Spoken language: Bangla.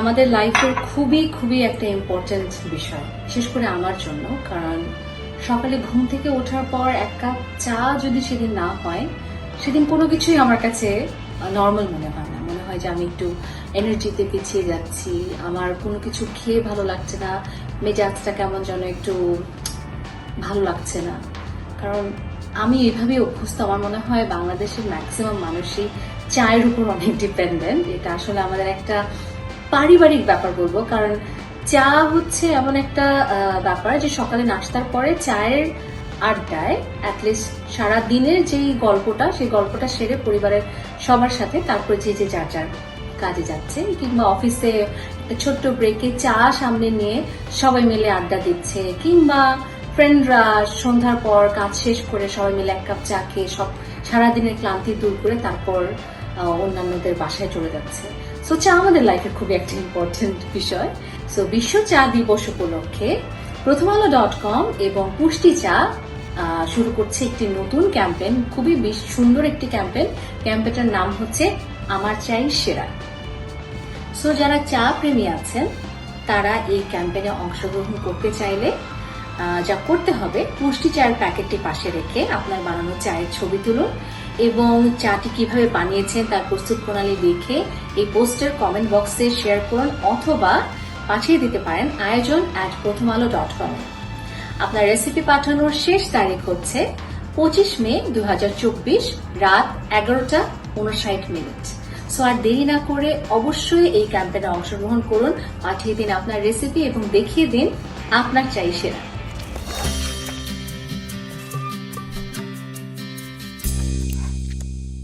আমাদের লাইফের খুবই খুবই একটা ইম্পর্টেন্ট বিষয়, বিশেষ করে আমার জন্য, কারণ সকালে ঘুম থেকে ওঠার পর এক কাপ চা যদি সেদিন না হয়, সেদিন কোনো কিছুই আমার কাছে নর্মাল মনে হয় না। মনে হয় যে আমি একটু এনার্জিতে পিছিয়ে যাচ্ছি, আমার কোনো কিছু খেয়ে ভালো লাগছে না, মেজাজটা কেমন যেন একটু ভালো লাগছে না। কারণ আমি এইভাবেই অভ্যস্ত, আমার মনে হয় বাংলাদেশের ম্যাক্সিমাম মানুষই চায়ের উপর অনেক ডিপেন্ডেন্ট এটা আসলে আমাদের একটা পারিবারিক ব্যাপার বলব, কারণ চা হচ্ছে এমন একটা ব্যাপার যে সকালে নাস্তার পরে চায়ের আড্ডায় অ্যাটলিস্ট সারা দিনের যেই গল্পটা, সেই গল্পটা সেরে পরিবারের সবার সাথে তারপরে যে যে যার যার কাজে যাচ্ছে, কিংবা অফিসে ছোট্ট ব্রেকে চা সামনে নিয়ে সবাই মিলে আড্ডা দিচ্ছে, কিংবা ফ্রেন্ডরা সন্ধ্যার পর কাজ শেষ করে সবাই মিলে এক কাপ চা খেয়ে সব সারাদিনের ক্লান্তি দূর করে তারপর অন্যান্যদের বাসায় চলে যাচ্ছে। সো চা আমাদের লাইফের খুবই একটা ইম্পর্টেন্ট বিষয়। সো বিশ্ব চা দিবস উপলক্ষে প্রথম আলো ডট কম এবং পুষ্টি চা শুরু করছে একটি নতুন ক্যাম্পেইন খুবই সুন্দর একটি ক্যাম্পেইন ক্যাম্পেইনটার নাম হচ্ছে আমার চাই সেরা। সো যারা চা প্রেমী আছেন, তারা এই ক্যাম্পেইনে অংশগ্রহণ করতে চাইলে যা করতে হবে পুষ্টি চায়ের প্যাকেটটি পাশে রেখে আপনার বানানো চায়ের ছবি তুলুন এবং চাটি কীভাবে বানিয়েছেন তার প্রস্তুত প্রণালী দেখে এই পোস্টের কমেন্ট বক্সে শেয়ার করুন অথবা পাঠিয়ে দিতে পারেন আয়োজন অ্যাট প্রথম আলো ডট কম আপনার রেসিপি পাঠানোর শেষ তারিখ হচ্ছে পঁচিশ মে দু হাজার চব্বিশ রাত এগারোটা উনষাট মিনিট। সো আর দেরি না করে অবশ্যই এই ক্যাম্পেইনে অংশগ্রহণ করুন, পাঠিয়ে দিন আপনার রেসিপি এবং দেখিয়ে দিন আপনার চাই সেরা।